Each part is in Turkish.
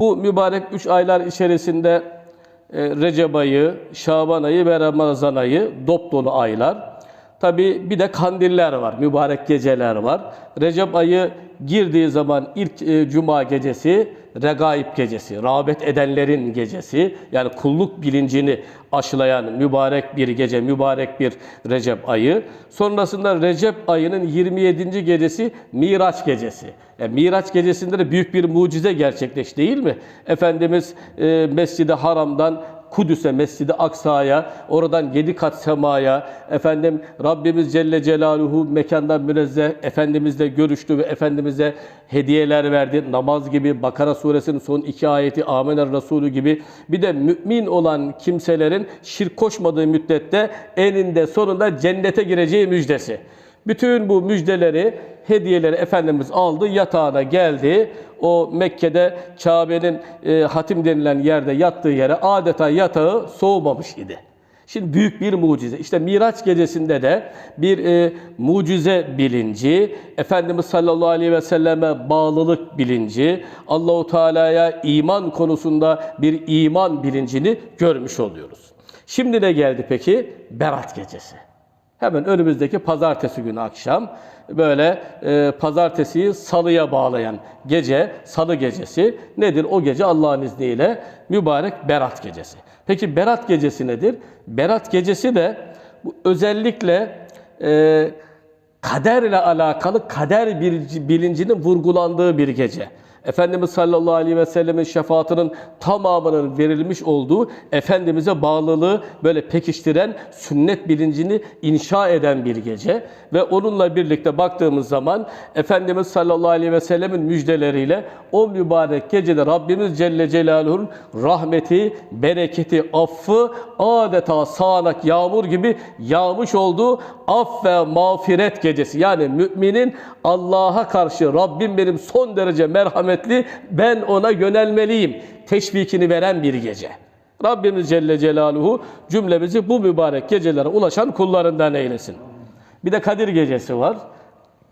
Bu mübarek üç aylar içerisinde e, Recep ayı, Şaban ayı ve Ramazan ayı dop aylar. Tabi bir de kandiller var, mübarek geceler var. Recep ayı girdiği zaman ilk e, cuma gecesi regaib gecesi, rağbet edenlerin gecesi. Yani kulluk bilincini aşılayan mübarek bir gece, mübarek bir Recep ayı. Sonrasında Recep ayının 27. gecesi Miraç gecesi. Yani Miraç gecesinde de büyük bir mucize gerçekleşti değil mi? Efendimiz e, Mescid-i Haram'dan Kudüs'e, Mescid-i Aksa'ya, oradan yedi kat semaya, efendim Rabbimiz Celle Celaluhu mekandan münezzeh Efendimizle görüştü ve Efendimiz'e hediyeler verdi. Namaz gibi, Bakara suresinin son iki ayeti, Amener Resulü gibi. Bir de mümin olan kimselerin şirk koşmadığı müddette eninde sonunda cennete gireceği müjdesi. Bütün bu müjdeleri, hediyeleri Efendimiz aldı, yatağına geldi. O Mekke'de Kabe'nin e, hatim denilen yerde yattığı yere adeta yatağı soğumamış idi. Şimdi büyük bir mucize. İşte Miraç gecesinde de bir e, mucize bilinci, Efendimiz sallallahu aleyhi ve selleme bağlılık bilinci, Allahu Teala'ya iman konusunda bir iman bilincini görmüş oluyoruz. Şimdi ne geldi peki? Berat gecesi. Hemen önümüzdeki pazartesi günü akşam böyle e, pazartesiyi salıya bağlayan gece, salı gecesi nedir? O gece Allah'ın izniyle mübarek Berat gecesi. Peki Berat gecesi nedir? Berat gecesi de bu özellikle e, kaderle alakalı kader bilincinin vurgulandığı bir gece. Efendimiz sallallahu aleyhi ve sellemin şefaatinin tamamının verilmiş olduğu Efendimiz'e bağlılığı böyle pekiştiren sünnet bilincini inşa eden bir gece. Ve onunla birlikte baktığımız zaman Efendimiz sallallahu aleyhi ve sellemin müjdeleriyle o mübarek gecede Rabbimiz Celle Celaluhu'nun rahmeti, bereketi, affı adeta sağanak yağmur gibi yağmış olduğu af ve mağfiret gecesi. Yani müminin Allah'a karşı Rabbim benim son derece merhametli, ben ona yönelmeliyim teşvikini veren bir gece. Rabbimiz Celle Celaluhu cümlemizi bu mübarek gecelere ulaşan kullarından eylesin. Bir de Kadir Gecesi var.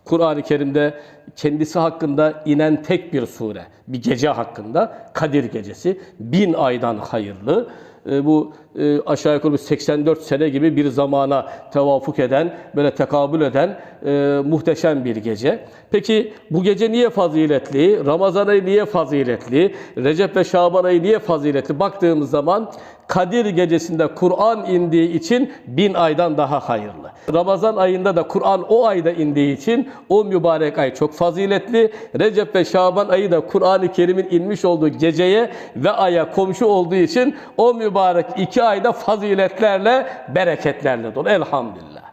Kur'an-ı Kerim'de kendisi hakkında inen tek bir sure, bir gece hakkında Kadir Gecesi. Bin aydan hayırlı. E, bu e, aşağı yukarı 84 sene gibi bir zamana tevafuk eden, böyle tekabül eden e, muhteşem bir gece. Peki bu gece niye faziletli? Ramazan ayı niye faziletli? Recep ve Şaban ayı niye faziletli? Baktığımız zaman Kadir gecesinde Kur'an indiği için bin aydan daha hayırlı. Ramazan ayında da Kur'an o ayda indiği için o mübarek ay çok faziletli. Recep ve Şaban ayı da Kur'an-ı Kerim'in inmiş olduğu geceye ve aya komşu olduğu için o mübarek iki ayda faziletlerle, bereketlerle dolu. Elhamdülillah.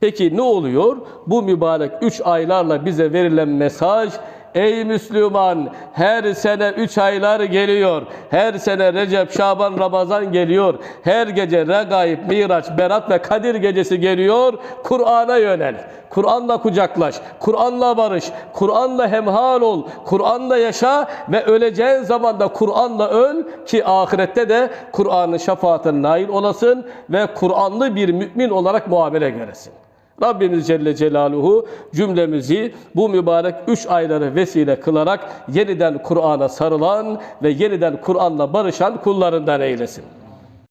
Peki ne oluyor? Bu mübarek üç aylarla bize verilen mesaj Ey Müslüman her sene üç aylar geliyor. Her sene Recep, Şaban, Ramazan geliyor. Her gece Regaib, Miraç, Berat ve Kadir gecesi geliyor. Kur'an'a yönel. Kur'an'la kucaklaş. Kur'an'la barış. Kur'an'la hemhal ol. Kur'an'la yaşa ve öleceğin zaman da Kur'an'la öl ki ahirette de Kur'an'ın şefaatine nail olasın ve Kur'anlı bir mümin olarak muamele göresin. Rabbimiz Celle Celaluhu cümlemizi bu mübarek üç ayları vesile kılarak yeniden Kur'an'a sarılan ve yeniden Kur'an'la barışan kullarından eylesin.